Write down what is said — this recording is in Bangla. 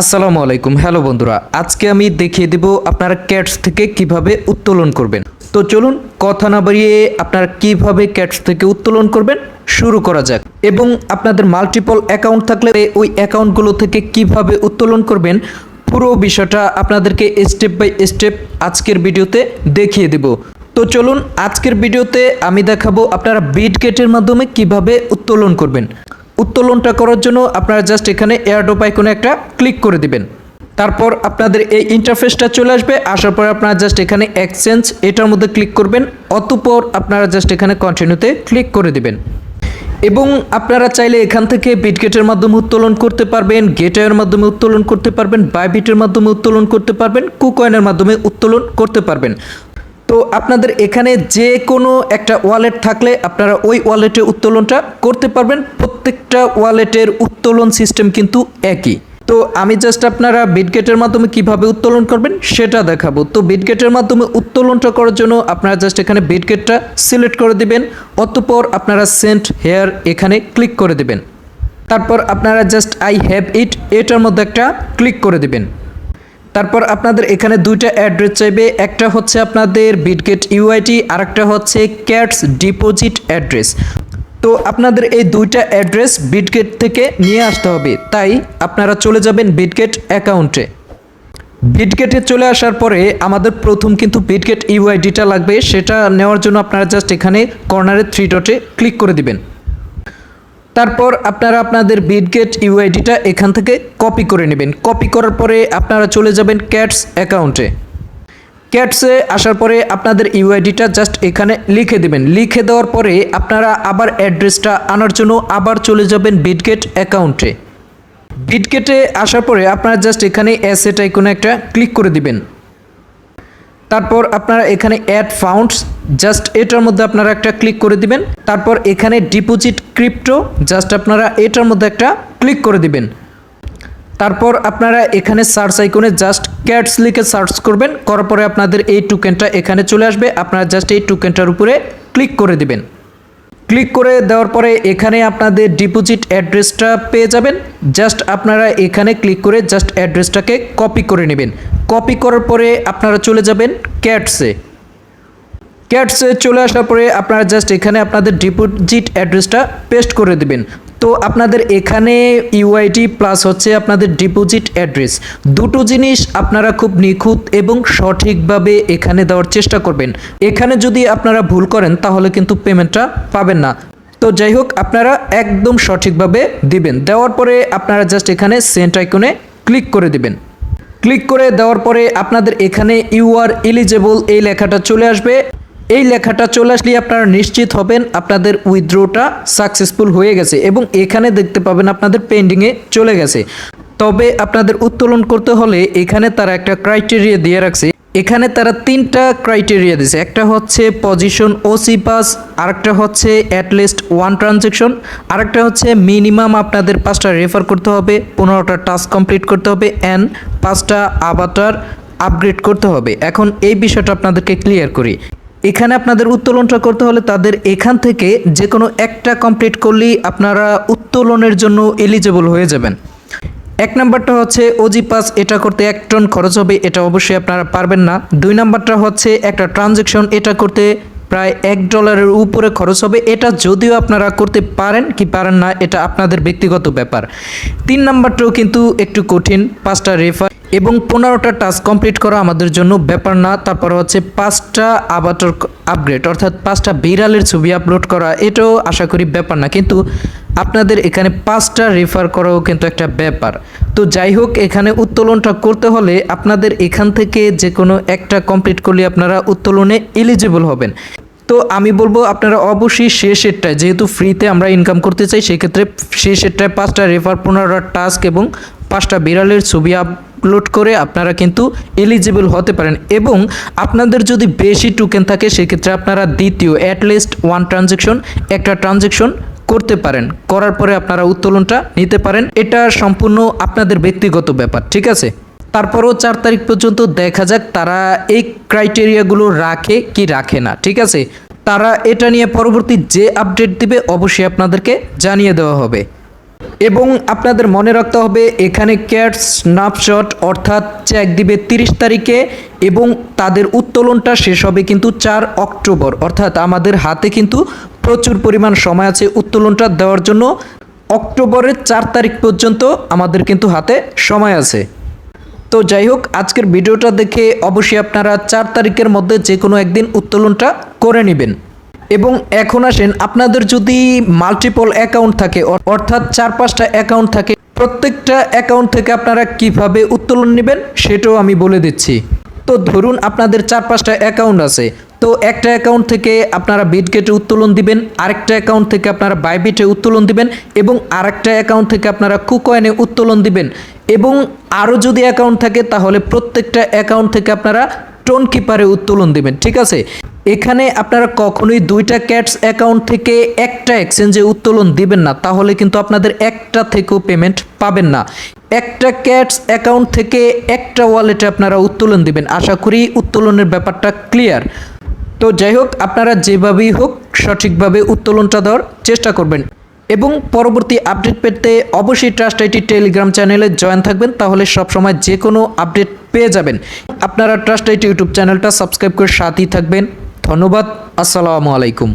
আসসালামু আলাইকুম। হ্যালো বন্ধুরা, আজকে আমি দেখিয়ে দেব আপনারা ক্যাটস থেকে কীভাবে উত্তোলন করবেন। তো চলুন, কথা না বাড়িয়ে আপনারা কীভাবে ক্যাটস থেকে উত্তোলন করবেন শুরু করা যাক। এবং আপনাদের মাল্টিপল অ্যাকাউন্ট থাকলে ওই অ্যাকাউন্টগুলো থেকে কীভাবে উত্তোলন করবেন, পুরো বিষয়টা আপনাদেরকে স্টেপ বাই স্টেপ আজকের ভিডিওতে দেখিয়ে দেব। তো চলুন, আজকের ভিডিওতে আমি দেখাবো আপনারা বিট গেটের মাধ্যমে কীভাবে উত্তোলন করবেন। উত্তোলনটা করার জন্য আপনারা জাস্ট এখানে এয়ারড্রপ আইকনে একটা ক্লিক করে দিবেন। তারপর আপনাদের এই ইন্টারফেসটা চলে আসবে। আসার পর আপনারা জাস্ট এখানে এক্সচেঞ্জ এটার মধ্যে ক্লিক করবেন। অতঃপর আপনারা জাস্ট এখানে কন্টিনিউতে ক্লিক করে দিবেন। এবং আপনারা চাইলে এখান থেকে বিটগেটের মাধ্যমে উত্তোলন করতে পারবেন গেটওয়ের মাধ্যমে উত্তোলন করতে পারবেন বাইবিটের মাধ্যমে উত্তোলন করতে পারবেন কুকয়েনের মাধ্যমে উত্তোলন করতে পারবেন। তো আপনাদের এখানে যে কোনো একটা ওয়ালেট থাকলে আপনারা ওই ওয়ালেটে উত্তোলনটা করতে পারবেন। প্রত্যেকটা ওয়ালেটের উত্তোলন সিস্টেম কিন্তু একই। তো আমি জাস্ট আপনারা বিটগেটের মাধ্যমে কীভাবে উত্তোলন করবেন সেটা দেখাবো। তো বিটগেটের মাধ্যমে উত্তোলনটা করার জন্য আপনারা জাস্ট এখানে বিটগেটটা সিলেক্ট করে দিবেন। অতঃপর আপনারা সেন্ট হেয়ার এখানে ক্লিক করে দিবেন। তারপর আপনারা জাস্ট আই হ্যাভ ইট এটার মধ্যে একটা ক্লিক করে দিবেন। তারপর আপনাদের এখানে দুইটা অ্যাড্রেস চাইবে, একটা হচ্ছে আপনাদের বিটগেট ইউআইটি আর একটা হচ্ছে ক্যাটস ডিপোজিট অ্যাড্রেস তো আপনাদের এই দুইটা অ্যাড্রেস বিটগেট থেকে নিয়ে আসতে হবে, তাই আপনারা চলে যাবেন বিটগেট অ্যাকাউন্টে। বিটগেটে চলে আসার পরে আমাদের প্রথম কিন্তু বিটগেট ইউআইডিটা লাগবে, সেটা নেওয়ার জন্য আপনারা জাস্ট এখানে কর্নারে থ্রি ডটে ক্লিক করে দিবেন। তারপর আপনারা আপনাদের বিটগেট ইউআইডিটা এখান থেকে কপি করে নেবেন। কপি করার পরে আপনারা চলে যাবেন ক্যাটস অ্যাকাউন্টে ক্যাটসে আসার পরে আপনাদের ইউআইডিটা জাস্ট এখানে লিখে দেবেন। লিখে দেওয়ার পরে আপনারা আবার অ্যাড্রেসটা আনার জন্য আবার চলে যাবেন বিটগেট অ্যাকাউন্টে বিটগেটে আসার পরে আপনারা জাস্ট এখানে অ্যাসেট আইকনে একটা ক্লিক করে দিবেন। তারপর আপনারা এখানে অ্যাড ফাউন্ডস জাস্ট এটার মধ্যে আপনারা একটা ক্লিক করে দিবেন। তারপর এখানে ডিপোজিট ক্রিপ্টো জাস্ট আপনারা এটার মধ্যে একটা ক্লিক করে দিবেন। তারপর আপনারা এখানে সার্চ আইকনে জাস্ট ক্যাটস লিখে সার্চ করবেন। করার পরে আপনাদের এই টুকেনটা এখানে চলে আসবে। আপনারা জাস্ট এই টুকেনটার উপরে ক্লিক করে দিবেন। ক্লিক করে দেওয়ার পরে এখানে আপনাদের ডিপোজিট অ্যাড্রেসটা পেয়ে যাবেন। জাস্ট আপনারা এখানে ক্লিক করে জাস্ট অ্যাড্রেসটাকে কপি করে নেবেন। কপি করার পরে আপনারা চলে যাবেন ক্যাটসে ক্যাটসে চলে আসার পরে আপনারা জাস্ট এখানে আপনাদের ডিপোজিট অ্যাড্রেসটা পেস্ট করে দেবেন। তো আপনাদের এখানে ইউআইটি প্লাস হচ্ছে আপনাদের ডিপোজিট অ্যাড্রেস দুটো জিনিস আপনারা খুব নিখুঁত এবং সঠিকভাবে এখানে দেওয়ার চেষ্টা করবেন। এখানে যদি আপনারা ভুল করেন, তাহলে কিন্তু পেমেন্টটা পাবেন না। তো যাই হোক, আপনারা একদম সঠিকভাবে দিবেন। দেওয়ার পরে আপনারা জাস্ট এখানে সেন্ট আইকনে ক্লিক করে দিবেন। ক্লিক করে দেওয়ার পরে আপনাদের এখানে ইউ আর এলিজেবল এই লেখাটা চলে আসবে। এই লেখাটা চলে আসলে আপনারা নিশ্চিত হবেন আপনাদের উইথড্রোটা সাকসেসফুল হয়ে গেছে এবং এখানে দেখতে পাবেন আপনাদের পেন্ডিংয়ে চলে গেছে। তবে আপনাদের উত্তোলন করতে হলে এখানে তারা একটা ক্রাইটেরিয়া দিয়ে রাখছে। এখানে তারা তিনটা ক্রাইটেরিয়া দিয়েছে। একটা হচ্ছে পজিশন ওসি পাস, আরেকটা হচ্ছে অ্যাটলিস্ট ওয়ান ট্রানজেকশন আরেকটা হচ্ছে মিনিমাম আপনাদের পাঁচটা রেফার করতে হবে, পনেরোটা টাস্ক কমপ্লিট করতে হবে অ্যান্ড পাঁচটা আবাটার আপগ্রেড করতে হবে। এখন এই বিষয়টা আপনাদেরকে ক্লিয়ার করি। এখানে আপনাদের উত্তোলনটা করতে হলে তাদের এখান থেকে যে কোনো একটা কমপ্লিট করলেই আপনারা উত্তোলনের জন্য এলিজেবল হয়ে যাবেন। এক নাম্বারটা হচ্ছে ওজি পাস এটা করতে এক টন খরচ হবে, এটা অবশ্যই আপনারা পারবেন না। দুই নাম্বারটা হচ্ছে একটা ট্রানজেকশন এটা করতে প্রায় এক ডলারের উপরে খরচ হবে, এটা যদিও আপনারা করতে পারেন কি পারেন না, এটা আপনাদের ব্যক্তিগত ব্যাপার। তিন নাম্বারটাও কিন্তু একটু কঠিন, পাঁচটা রেফার এবং পনেরোটা টাস্ক কমপ্লিট করা আমাদের জন্য ব্যাপার না। তারপর হচ্ছে পাঁচটা আবাটর আপগ্রেড অর্থাৎ পাঁচটা বিড়ালের ছবি আপলোড করা, এটাও আশা করি ব্যাপার না। কিন্তু আপনাদের এখানে পাঁচটা রেফার করাও কিন্তু একটা ব্যাপার। তো যাই হোক, এখানে উত্তোলনটা করতে হলে আপনাদের এখান থেকে যে কোনো একটা কমপ্লিট করলে আপনারা উত্তোলনে এলিজিবল হবেন। তো আমি বলব আপনারা অবশ্যই শেষ শেষেরটায় যেহেতু ফ্রিতে আমরা ইনকাম করতে চাই, সেক্ষেত্রে শেষেরটায় পাঁচটা রেফার পনেরোটা টাস্ক এবং পাঁচটা বিড়ালের ছবি আপলোড করে আপনারা কিন্তু এলিজিবল হতে পারেন এবং আপনাদের যদি বেশি টোকেন থাকে, সেক্ষেত্রে আপনারা দ্বিতীয় অ্যাটলিস্ট ওয়ান ট্রানজেকশন একটা ট্রানজেকশন করতে পারেন। করার পরে আপনারা উত্তোলনটা নিতে পারেন। এটা সম্পূর্ণ আপনাদের ব্যক্তিগত ব্যাপার, ঠিক আছে? তারপরও চার তারিখ পর্যন্ত দেখা যাক তারা এই ক্রাইটেরিয়াগুলো রাখে কি রাখে না, ঠিক আছে? তারা এটা নিয়ে পরবর্তী যে আপডেট দিবে, অবশ্যই আপনাদেরকে জানিয়ে দেওয়া হবে। এবং আপনাদের মনে রাখতে হবে, এখানে ক্যাট স্ন্যাপশট অর্থাৎ চেক দিবে তিরিশ তারিখে এবং তাদের উত্তোলনটা শেষ হবে কিন্তু চার অক্টোবর। অর্থাৎ আমাদের হাতে কিন্তু প্রচুর পরিমাণ সময় আছে উত্তোলনটা দেওয়ার জন্য। অক্টোবরের চার তারিখ পর্যন্ত আমাদের কিন্তু হাতে সময় আছে। তো যাই হোক, আজকের ভিডিওটা দেখে অবশ্যই আপনারা চার তারিখের মধ্যে যে কোনো একদিন উত্তোলনটা করে নেবেন। এবং এখন আসেন আপনাদের যদি মাল্টিপল অ্যাকাউন্ট থাকে অর্থাৎ চার পাঁচটা অ্যাকাউন্ট থাকে, প্রত্যেকটা অ্যাকাউন্ট থেকে আপনারা কীভাবে উত্তোলন নেবেন সেটাও আমি বলে দিচ্ছি। তো ধরুন আপনাদের চার পাঁচটা অ্যাকাউন্ট আছে, তো একটা অ্যাকাউন্ট থেকে আপনারা বিটগেটে উত্তোলন দিবেন, আরেকটা অ্যাকাউন্ট থেকে আপনারা বাইবিটে উত্তোলন দিবেন, এবং আরেকটা অ্যাকাউন্ট থেকে আপনারা কুকয়েনে উত্তোলন দিবেন, এবং আরও যদি অ্যাকাউন্ট থাকে, তাহলে প্রত্যেকটা অ্যাকাউন্ট থেকে আপনারা টোন কিপারে উত্তোলন দিবেন, ঠিক আছে? এখানে আপনারা কখনোই দুইটা ক্যাটস অ্যাকাউন্ট থেকে একটা এক্সচেঞ্জে উত্তোলন দিবেন না, তাহলে কিন্তু আপনাদের একটা থেকেও পেমেন্ট পাবেন না। একটা ক্যাটস অ্যাকাউন্ট থেকে একটা ওয়ালেটে আপনারা উত্তোলন দিবেন। আশা করি উত্তোলনের ব্যাপারটা ক্লিয়ার। তো যাই হোক, আপনারা যেভাবেই হোক সঠিকভাবে উত্তোলনটা দেওয়ার চেষ্টা করবেন। এবং পরবর্তী আপডেট পেতে অবশ্যই ট্রাস্ট আইটি টেলিগ্রাম চ্যানেলে জয়েন থাকবেন, তাহলে সবসময় যে কোনো আপডেট পেয়ে যাবেন। আপনারা ট্রাস্ট ইউটিউব চ্যানেলটা সাবস্ক্রাইব করে সাথেই থাকবেন। ধন্যবাদ। আসসালামু আলাইকুম।